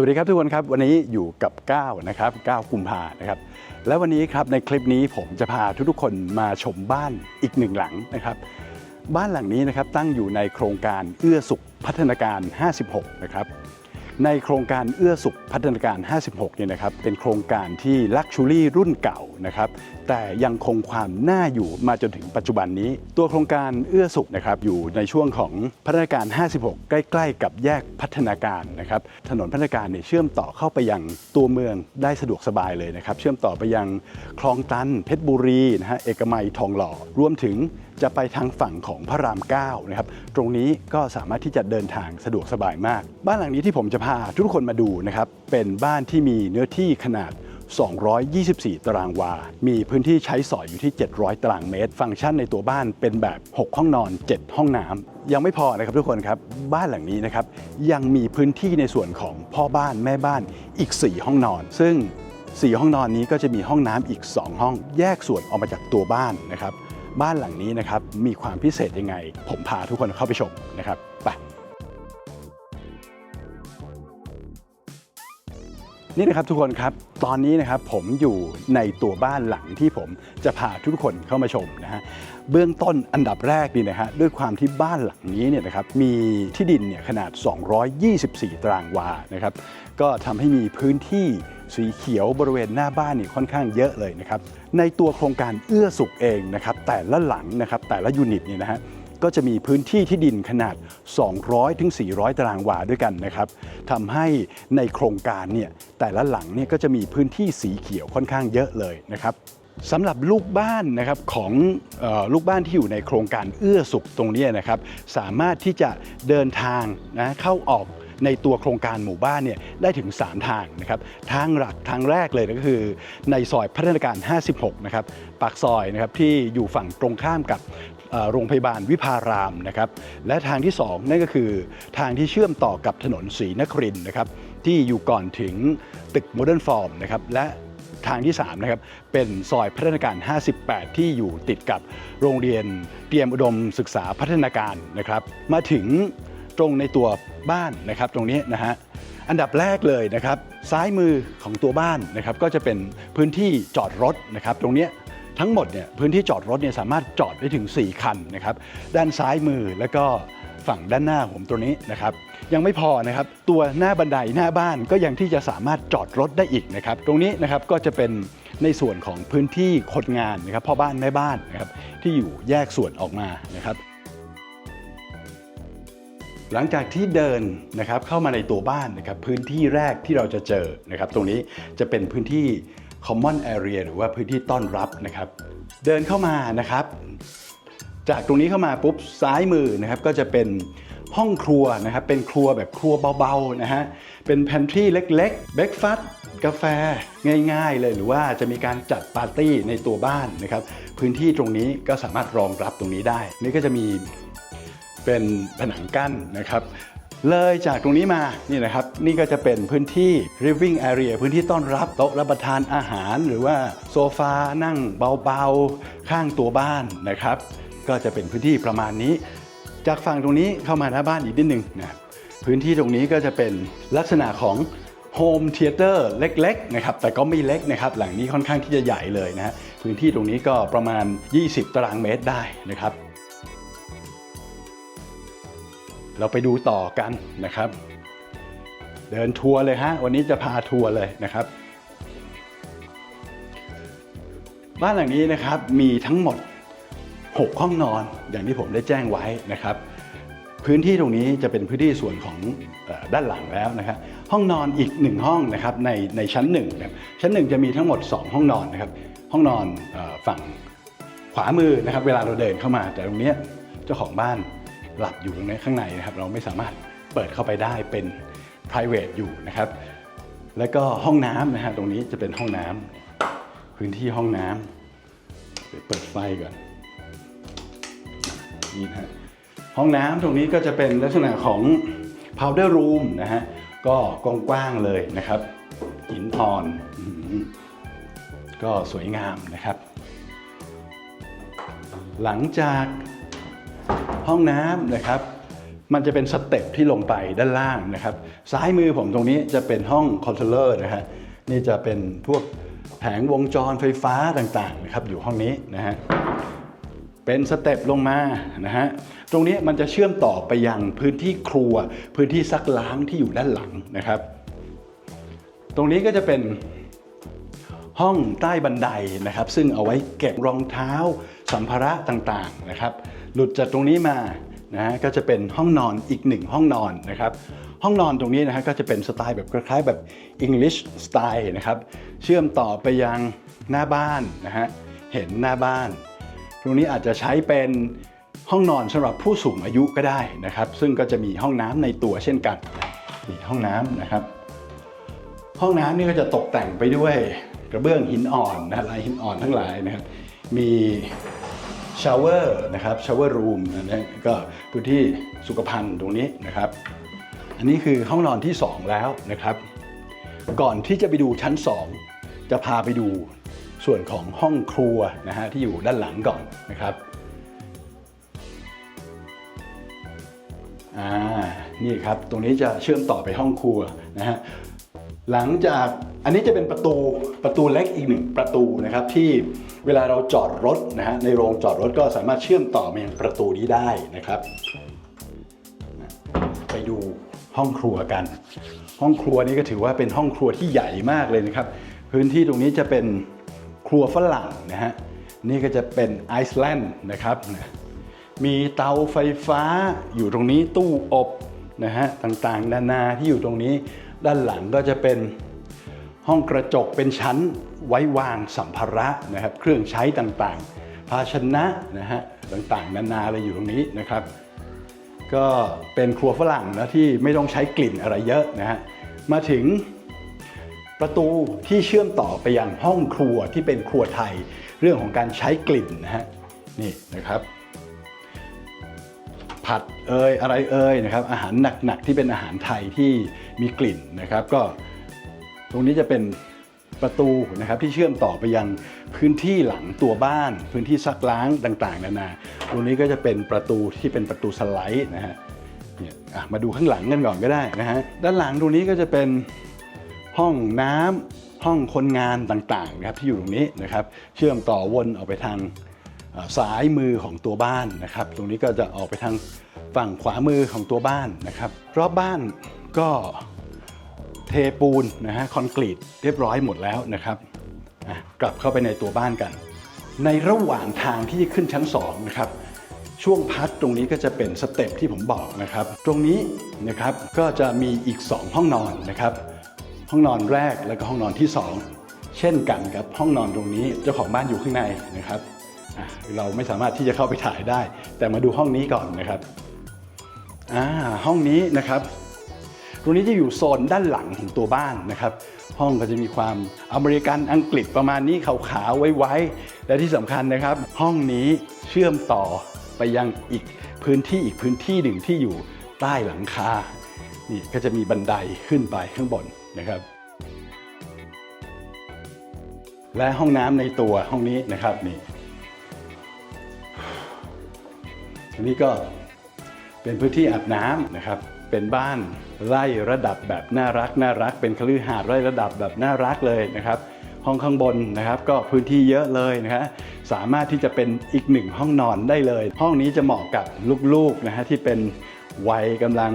วัสดีครับทุกคนครับวันนี้อยู่กับก้าวนะครับก้าวกุมภานะครับและวันนี้ครับในคลิปนี้ผมจะพาทุกๆคนมาชมบ้านอีกหนึ่งหลังนะครับ บ้านหลังนี้นะครับตั้งอยู่ในโครงการเอื้อสุขพัฒนาการ 56 นะครับ ในโครงการเอื้อสุขพัฒนาการ 56 เนี่ยนะครับ เป็นโครงการที่ลักชูรี่รุ่นเก่านะครับ แต่ยังคงความน่าอยู่มาจนถึงปัจจุบันนี้ ตัวโครงการเอื้อสุขนะครับอยู่ในช่วงของพัฒนาการ 56 ใกล้ ๆ กับแยกพัฒนาการนะครับ ถนนพัฒนาการเนี่ยเชื่อมต่อเข้าไปยังตัวเมืองได้สะดวกสบายเลยนะครับ เชื่อมต่อไปยังคลองตันเพชรบุรีนะฮะเอกมัยทองหล่อรวมถึง จะไปทางฝั่งของพระราม9นะครับตรงนี้ก็สามารถที่จะเดินทางสะดวกสบายมาก บ้านหลังนี้ที่ผมจะพาทุกคนมาดูนะครับเป็นบ้านที่มีเนื้อที่ขนาด 224 ตารางวา มีพื้นที่ใช้สอยอยู่ที่ 700 ตารางเมตร ฟังก์ชันในตัวบ้านเป็นแบบ 6 ห้องนอน 7 ห้องน้ำ ยังไม่พอนะครับทุกคนครับ บ้านหลังนี้นะครับ ยังมีพื้นที่ในส่วนของพ่อบ้านแม่บ้านอีก 4 ห้องนอน ซึ่ง 4 ห้องนอนนี้ก็จะมีห้องน้ำอีก 2 ห้อง แยกส่วนออกมาจากตัวบ้านนะครับ บ้านหลังนี้นะครับมีความพิเศษยังไง ผมพาทุกคนเข้าไปชมนะครับไปนี่นะครับทุกคนครับตอนนี้นะครับผมอยู่ในตัวบ้านหลังที่ผมจะพาทุกคนเข้ามาชมนะฮะ เบื้องต้นอันดับแรกนี่นะฮะด้วยความที่บ้านหลังนี้เนี่ยนะครับมีที่ดินเนี่ยขนาด 224 ตารางวานะครับก็ทำให้มีพื้นที่สีเขียวบริเวณหน้าบ้านนี่ค่อนข้างเยอะเลยนะครับในตัวโครงการเอื้อสุขเองนะครับแต่ละหลังนะครับแต่ละยูนิตเนี่ยนะฮะก็จะมีพื้นที่ที่ดินขนาด 200ถึง400 ตารางวาด้วยกันนะครับทำให้ในโครงการเนี่ยแต่ละหลังเนี่ยก็จะมีพื้นที่สีเขียวค่อนข้างเยอะเลยนะครับ สำหรับลูกบ้านนะครับของออลูกบ้านที่อยู่ในโครงการเอื้อสุขตรงนี้นะครับ สามารถที่จะเดินทางนะเข้าออกในตัวโครงการหมู่บ้านเนี่ยได้ถึง 3 ทางนะครับทางหลักทางแรกเลยก็คือ ในซอยพัฒนาการ 56 นะครับปากซอยนะครับที่อยู่ฝั่งตรงข้ามกับโรงพยาบาลวิภารามนะครับและทางที่ 2 นั่นก็คือทางที่เชื่อมต่อกับถนนศรีนครินนะครับที่อยู่ก่อนถึงตึกโมเดิร์นฟอร์มนะครับและ ทางที่3นะครับเป็นซอยพัฒนาการ 58 ที่อยู่ติดกับโรงเรียนเตรียมอุดมศึกษาพัฒนาการนะครับมาถึงตรงในตัวบ้านนะครับตรงนี้นะฮะอันดับแรกเลยนะครับซ้ายมือของตัวบ้านนะครับก็จะเป็นพื้นที่จอดรถนะครับตรงนี้ทั้งหมดเนี่ยพื้นที่จอดรถเนี่ยสามารถจอดได้ถึง 4 คันนะครับด้านซ้ายมือแล้วก็ฝั่งด้านหน้าผมตัวนี้นะครับ ยังไม่พอนะครับตัวหน้าบันไดหน้าบ้านก็ยังที่จะสามารถจอดรถได้อีกนะครับตรงนี้นะครับก็จะเป็นในส่วนของพื้นที่คนงานนะครับพ่อบ้านแม่บ้านนะครับที่อยู่แยกส่วนออกมานะครับหลังจากที่เดินนะครับเข้ามาในตัวบ้านนะครับพื้นที่แรกที่เราจะเจอนะครับตรงนี้จะเป็นพื้นที่ common area หรือว่าพื้นที่ต้อนรับนะครับ เดินเข้ามานะครับ จากตรงนี้เข้ามาปุ๊บซ้ายมือนะครับก็จะเป็น ห้องครัวนะครับเป็นครัวแบบครัวเบาๆนะฮะเป็น pantry เล็กๆ breakfast กาแฟง่ายๆ เลยหรือว่าจะมีการจัดปาร์ตี้ในตัวบ้านนะครับพื้นที่ตรงนี้ก็สามารถรองรับตรงนี้ได้ นี่ก็จะมีเป็นผนังกั้นนะครับเลยจากตรงนี้มานี่นะครับนี่ก็จะเป็นพื้นที่ living area พื้นที่ต้อนรับโต๊ะรับประทานอาหาร หรือว่าโซฟานั่งเบาๆ ข้างตัวบ้านนะครับ ก็จะเป็นพื้นที่ประมาณนี้ จากฝั่งตรงนี้เข้ามาหน้าบ้านอีกนิดหนึ่งนะครับพื้นที่ตรงนี้ก็จะเป็นลักษณะของโฮมเทเตอร์เล็กๆนะครับแต่ก็ไม่เล็กนะครับหลังนี้ค่อนข้างที่จะใหญ่เลยนะฮะพื้นที่ตรงนี้ก็ประมาณ 20 ตารางเมตรได้นะครับ เราไปดูต่อกันนะครับ เดินทัวร์เลยฮะวันนี้จะพาทัวร์เลยนะครับ บ้านหลังนี้นะครับมีทั้งหมด 6 ห้องนอนอย่างที่ผมได้แจ้งไว้นะครับ พื้นที่ตรงนี้จะเป็นพื้นที่ส่วนของด้านหลังแล้วนะครับห้องนอนอีก 1 ห้องนะครับในในชั้น1นะครับชั้น 1 จะมีทั้งหมด 2 ห้องนอนนะครับห้องนอนฝั่งขวามือนะครับ เวลาเราเดินเข้ามาแต่ตรงนี้เจ้าของบ้านหลับอยู่ตรงนี้ข้างในนะครับ เราไม่สามารถเปิดเข้าไปได้เป็น private อยู่นะครับ แล้วก็ห้องน้ำนะฮะตรงนี้จะเป็นห้องน้ำพื้นที่ห้องน้ำเดี๋ยวเปิดไฟก่อน นี่นะฮะห้องน้ำตรงนี้ก็จะเป็นลักษณะของ powder room นะฮะ ก็กว้างๆเลยนะครับหินอ่อน ก็สวยงามนะครับ หลังจากห้องน้ำนะครับ มันจะเป็นสเต็ปที่ลงไปด้านล่างนะครับ ซ้ายมือผมตรงนี้จะเป็นห้องคอนโทรลเลอร์นะฮะ นี่จะเป็นพวกแผงวงจรไฟฟ้าต่างๆนะครับ อยู่ห้องนี้นะฮะ เป็นสเต็ปลงมานะฮะตรงนี้มันจะเชื่อมต่อไปยังพื้นที่ครัว พื้นที่ซักล้างที่อยู่ด้านหลังนะครับ ตรงนี้ก็จะเป็นห้องใต้บันไดนะครับ ซึ่งเอาไว้เก็บรองเท้า สัมภาระต่างๆนะครับ หลุดจากตรงนี้มานะฮะก็จะเป็นห้องนอนอีกหนึ่งห้องนอนนะครับ ห้องนอนตรงนี้นะฮะก็จะเป็นสไตล์แบบคล้ายๆแบบ English สไตล์นะครับ เชื่อมต่อไปยังหน้าบ้านนะฮะเห็นหน้าบ้าน ตรงนี้อาจจะใช้เป็นห้องนอนสำหรับผู้สูงอายุก็ได้นะครับ ซึ่งก็จะมีห้องน้ำในตัวเช่นกันนี่ห้องน้ำนะครับ ห้องน้ำนี่ก็จะตกแต่งไปด้วยกระเบื้องหินอ่อนนะลายหินอ่อนทั้งหลายนะครับ มีชาวเวอร์นะครับชาวเวอร์รูมนะฮะก็พื้นที่สุขภัณฑ์ตรงนี้นะครับ อันนี้คือห้องนอนที่ 2 แล้วนะครับ ก่อนที่จะไปดูชั้น 2 จะพาไปดู ส่วนของห้องครัวนะฮะที่อยู่ด้านหลังก่อนนะครับอ่านี่ครับตรงนี้จะเชื่อมต่อไปห้องครัวนะฮะหลังจากอันนี้จะเป็นประตูประตูเล็กอีกหนึ่งประตูนะครับที่เวลาเราจอดรถนะฮะในโรงจอดรถก็สามารถเชื่อมต่อมายังประตูนี้ได้นะครับ ไปดูห้องครัวกัน ห้องครัวนี้ก็ถือว่าเป็นห้องครัวที่ใหญ่มากเลยนะครับ พื้นที่ตรงนี้จะเป็น ครัวฝรั่งนะฮะนี่ก็จะเป็นไอซ์แลนด์นะครับ มีเตาไฟฟ้าอยู่ตรงนี้ตู้อบนะฮะต่างๆ นานาที่อยู่ตรงนี้ ด้านหลังก็จะเป็นห้องกระจกเป็นชั้นไว้วางสัมภาระนะครับ เครื่องใช้ต่างๆ ภาชนะนะฮะต่างๆ นานาอะไรอยู่ตรงนี้นะครับ ก็เป็นครัวฝรั่งนะที่ไม่ต้องใช้กลิ่นอะไรเยอะนะฮะมาถึง ประตูที่เชื่อมต่อไปยังห้องครัวที่เป็นครัวไทย เรื่องของการใช้กลิ่นนะฮะนี่นะครับผัดเอยอะไรเอยนะครับอาหารหนักๆที่เป็นอาหารไทยที่มีกลิ่นนะครับ ก็ตรงนี้จะเป็นประตูนะครับที่เชื่อมต่อไปยังพื้นที่หลังตัวบ้าน พื้นที่ซักล้างต่างๆนานาตรงนี้ก็จะเป็นประตูที่เป็นประตูสไลด์นะฮะเนี่ยอะมาดูข้างหลังกันก่อนก็ได้นะฮะด้านหลังตรงนี้ก็จะเป็น ห้องน้ำห้องคนงานต่างๆนะครับที่อยู่ตรงนี้นะครับ เชื่อมต่อวนออกไปทางอ่าซ้ายมือของตัวบ้านนะครับ ตรงนี้ก็จะออกไปทางฝั่งขวามือของตัวบ้านนะครับรอบบ้านก็เทปูนนะฮะคอนกรีตเรียบร้อยหมดแล้วนะครับกลับเข้าไปในตัวบ้านกัน ในระหว่างทางที่จะขึ้นชั้น2นะครับช่วงพักตรงนี้ก็จะเป็นสเต็ปที่ผมบอกนะครับ ตรงนี้นะครับก็จะมีอีก 2 ห้องนอนนะครับ ห้องนอนแรกแล้วก็ห้องนอนที่ 2 เช่นกันกับห้องนอนตรงนี้เจ้าของบ้านอยู่ข้างในนะครับเราไม่สามารถที่จะเข้าไปถ่ายได้ แต่มาดูห้องนี้ก่อนนะครับอ่าห้องนี้นะครับตรงนี้จะอยู่โซนด้านหลังของตัวบ้านนะครับ ห้องก็จะมีความอเมริกันอังกฤษประมาณนี้ขาวๆไว้ๆและที่สำคัญนะครับ ห้องนี้เชื่อมต่อไปยังอีกพื้นที่อีกพื้นที่หนึ่งที่อยู่ใต้หลังคา นี่ก็จะมีบันไดขึ้นไปข้างบนนะครับ และห้องน้ำในตัวห้องนี้นะครับนี่อันนี้ก็เป็นพื้นที่อาบน้ำนะครับ เป็นบ้านไร่ระดับแบบน่ารักน่ารัก เป็นคฤหาสน์ไร่ระดับแบบน่ารักเลยนะครับ ห้องข้างบนนะครับ ก็พื้นที่เยอะเลยนะฮะสามารถที่จะเป็นอีกหนึ่งห้องนอนได้เลย ห้องนี้จะเหมาะกับลูกๆนะฮะที่เป็นวัยกำลัง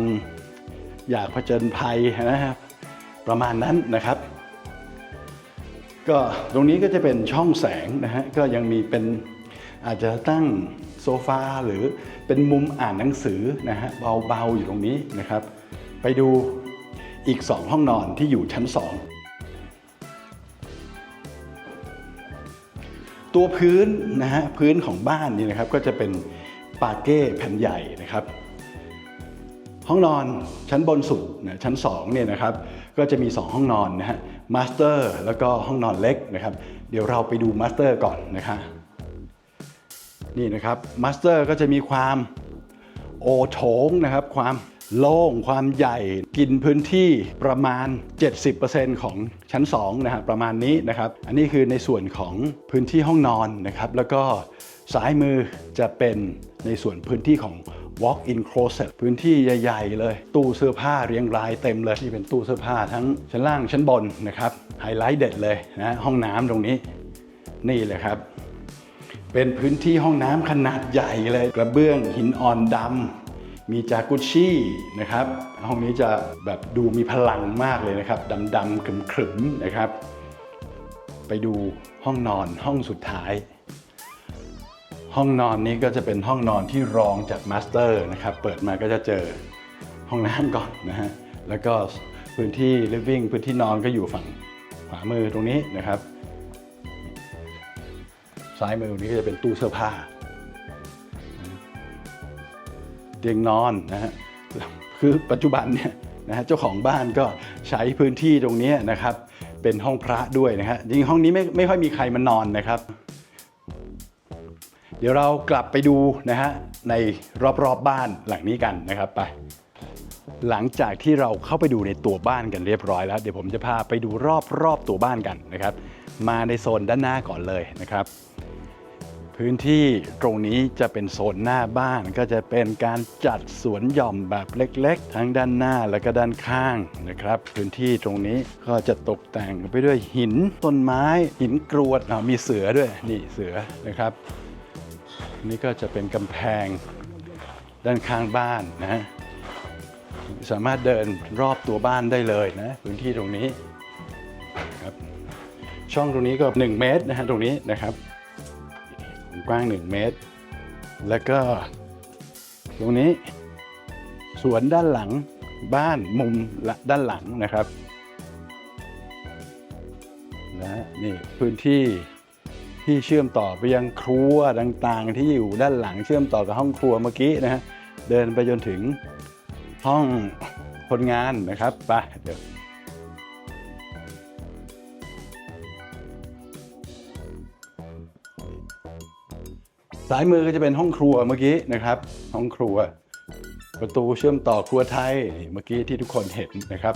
อยากผจญภัยนะครับ ประมาณนั้นนะครับ ก็ตรงนี้ก็จะเป็นช่องแสงนะฮะก็ยังมีเป็นอาจจะตั้งโซฟาหรือเป็นมุมอ่านหนังสือนะฮะเบาๆอยู่ตรงนี้นะครับ ไปดูอีก 2 ห้องนอนที่อยู่ชั้น 2 ตัวพื้นนะฮะพื้นของบ้านนี่นะครับก็จะเป็นปาเก้แผ่นใหญ่นะครับ ห้องนอนชั้นบนสุดนะชั้น2เนี่ยนะครับก็จะมี 2 ห้องนอนนะฮะมาสเตอร์แล้วก็ห้องนอนเล็กนะครับ เดี๋ยวเราไปดูมาสเตอร์ก่อนนะคะนี่นะครับมาสเตอร์ก็จะมีความโอโถงนะครับ ความโล่งความใหญ่กินพื้นที่ประมาณ 70%ของชั้น2นะฮะประมาณนี้นะครับ อันนี้คือในส่วนของพื้นที่ห้องนอนนะครับ แล้วก็ ซ้ายมือจะเป็นในส่วนพื้นที่ของ walk-in closet พื้นที่ใหญ่ๆ เลย ตู้เสื้อผ้าเรียงรายเต็มเลยที่เป็นตู้เสื้อผ้าทั้งชั้นล่างชั้นบนนะครับไฮไลท์เด็ดเลยนะห้องน้ำตรงนี้นี่เลยครับ เป็นพื้นที่ห้องน้ำขนาดใหญ่เลยกระเบื้องหินอ่อนดำมีจากุชชี่นะครับห้องนี้จะแบบดูมีพลังมากเลยนะครับดำๆขรึมๆนะครับ ไปดูห้องนอนห้องสุดท้าย ห้องนอนนี้ก็จะเป็นห้องนอนที่รองจากมาสเตอร์นะครับ เปิดมาก็จะเจอห้องน้ำก่อนนะฮะ แล้วก็พื้นที่ living พื้นที่นอนก็อยู่ฝั่งขวามือตรงนี้นะครับ ซ้ายมือตรงนี้ก็จะเป็นตู้เสื้อผ้า เตียงนอนนะฮะ คือปัจจุบันเนี่ยนะฮะเจ้าของบ้านก็ใช้พื้นที่ตรงนี้นะครับ เป็นห้องพระด้วยนะฮะจริงห้องนี้ไม่ไม่ค่อยมีใครมานอนนะครับ เดี๋ยวเรากลับไปดูนะฮะในรอบๆบบ้านหลังนี้กันนะครับไป หลังจากที่เราเข้าไปดูในตัวบ้านกันเรียบร้อยแล้ว เดี๋ยวผมจะพาไปดูรอบๆตัวบ้านกันนะครับ มาในโซนด้านหน้าก่อนเลยนะครับ พื้นที่ตรงนี้จะเป็นโซนหน้าบ้านก็จะเป็นการจัดสวนหย่อมแบบเล็ก ๆ ทั้งด้านหน้าและก็ด้านข้างนะครับ พื้นที่ตรงนี้ก็จะตกแต่งไปด้วยหินต้นไม้หินกรวดมีเสือด้วยนี่เสือนะครับ นี่ก็จะเป็นกำแพงด้านข้างบ้านนะ สามารถเดินรอบตัวบ้านได้เลยนะ พื้นที่ตรงนี้ครับช่องตรงนี้ก็ 1 เมตรนะฮะตรงนี้นะครับ กว้าง 1 เมตร แล้วก็ ตรงนี้สวนด้านหลังบ้านมุมด้านหลังนะครับนะนี่พื้นที่ ที่เชื่อมต่อไปยังครัวต่างๆ ที่อยู่ด้านหลังเชื่อมต่อกับห้องครัวเมื่อกี้นะฮะเดินไปจนถึงห้องคนงานนะครับไปเดี๋ยวสายมือก็จะเป็นห้องครัวเมื่อกี้นะครับ ห้องครัว ประตูเชื่อมต่อครัวไทยเมื่อกี้ที่ทุกคนเห็นนะครับ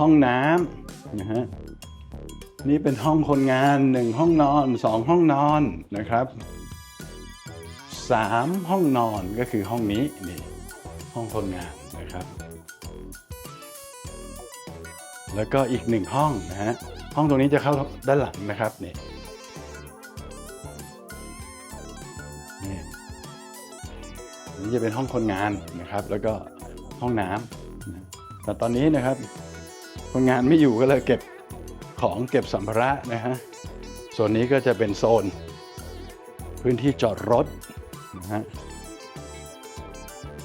ห้องน้ำนะฮะ นี่เป็นห้องคนงานหนึ่งห้องนอนสองห้องนอนนะครับสามห้องนอนก็คือห้องนี้นี่ห้องคนงานนะครับ แล้วก็อีกหนึ่งห้องนะฮะห้องตรงนี้จะเข้าด้านหลังนะครับนี่นี่นี่จะเป็นห้องคนงานนะครับ แล้วก็ห้องน้ำแต่ตอนนี้นะครับ คนงานไม่อยู่ก็เลยเก็บ ของเก็บสัมภาระนะฮะส่วนนี้ก็จะเป็นโซน พื้นที่จอดรถนะฮะ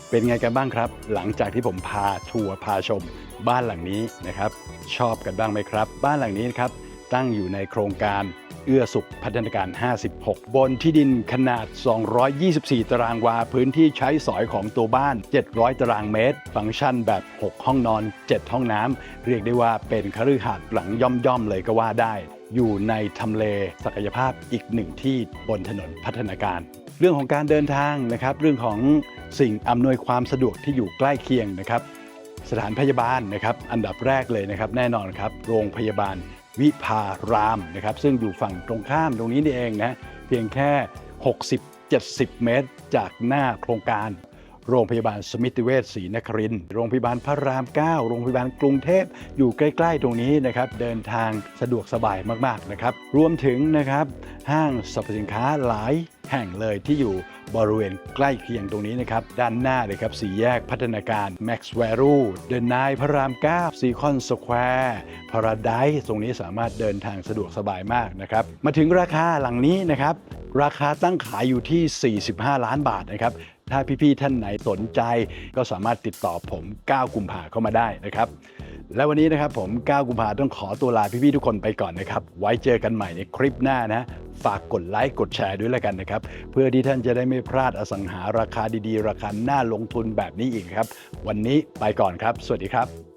เป็นไงกันบ้างครับ หลังจากที่ผมพาทัวร์พาชมบ้านหลังนี้นะครับ ชอบกันบ้างไหมครับ บ้านหลังนี้นะครับ ตั้งอยู่ในโครงการเอื้อสุขพัฒนาการ 56 บนที่ดินขนาด 224 ตารางวา พื้นที่ใช้สอยของตัวบ้าน 700 ตารางเมตร ฟังก์ชันแบบ 6 ห้องนอน 7 ห้องน้ำ เรียกได้ว่าเป็นคฤหาสน์หลังย่อมๆ เลยก็ว่าได้ อยู่ในทำเลศักยภาพอีกหนึ่งที่บนถนนพัฒนาการ เรื่องของการเดินทางนะครับ เรื่องของสิ่งอำนวยความสะดวกที่อยู่ใกล้เคียงนะครับ สถานพยาบาลนะครับ อันดับแรกเลยนะครับ แน่นอนครับ โรงพยาบาล วิภารามนะครับซึ่งอยู่ฝั่งตรงข้ามตรงนี้นี่เองนะเพียงแค่ 60-70 เมตร จากหน้าโครงการ โรงพยาบาลสมิติเวชศรีนครินทร์โรงพยาบาลพระราม 9 โรงพยาบาลกรุงเทพอยู่ใกล้ๆ ตรงนี้นะครับเดินทางสะดวกสบายมากๆนะครับรวมถึงนะครับห้างสรรพสินค้าหลายแห่งเลยที่อยู่บริเวณใกล้เคียงตรงนี้นะครับ ด้านหน้าเลยครับสี่แยกพัฒนาการ Max v a l u เดินนายพระราม9ซีคอนสแควร์พาราไดตรงนี้สามารถเดินทางสะดวกสบายมากนะครับ มาถึงราคาหลังนี้นะครับ ราคาตั้งขายอยู่ที่ 45 ล้านบาทนะครับ ถ้าพี่ๆท่านไหนสนใจก็สามารถติดต่อผม 9 กุมภาเข้ามาได้นะครับ และวันนี้นะครับผม 9 กุมภาต้องขอตัวลาพี่ๆทุกคนไปก่อนนะครับ ไว้เจอกันใหม่ในคลิปหน้านะฝากกดไลค์กดแชร์ด้วยแล้วกันนะครับ เพื่อที่ท่านจะได้ไม่พลาดอสังหาราคาดีๆ ราคาหน้าลงทุนแบบนี้อีกครับ วันนี้ไปก่อนครับ สวัสดีครับ